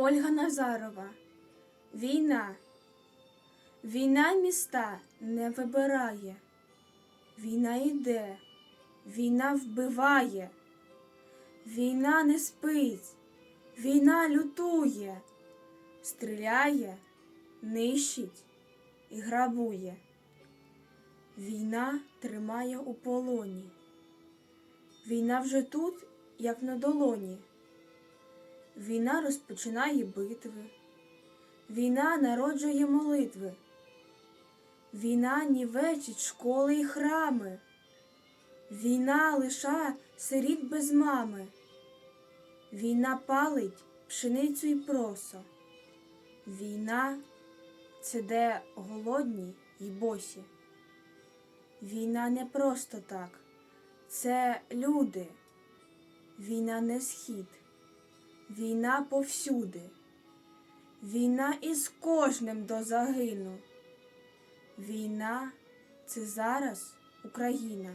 Ольга Назарова. Війна. Війна міста не вибирає. Війна йде, війна вбиває. Війна не спить, війна лютує, стріляє, нищить і грабує. Війна тримає у полоні. Війна вже тут, як на долоні. Війна розпочинає битви. Війна народжує молитви. Війна нівечить школи і храми. Війна лиша сиріт без мами. Війна палить пшеницю і просо. Війна це де голодні й босі. Війна не просто так, це люди. Війна не схід, війна повсюди. Війна із кожним до загину. Війна це зараз Україна.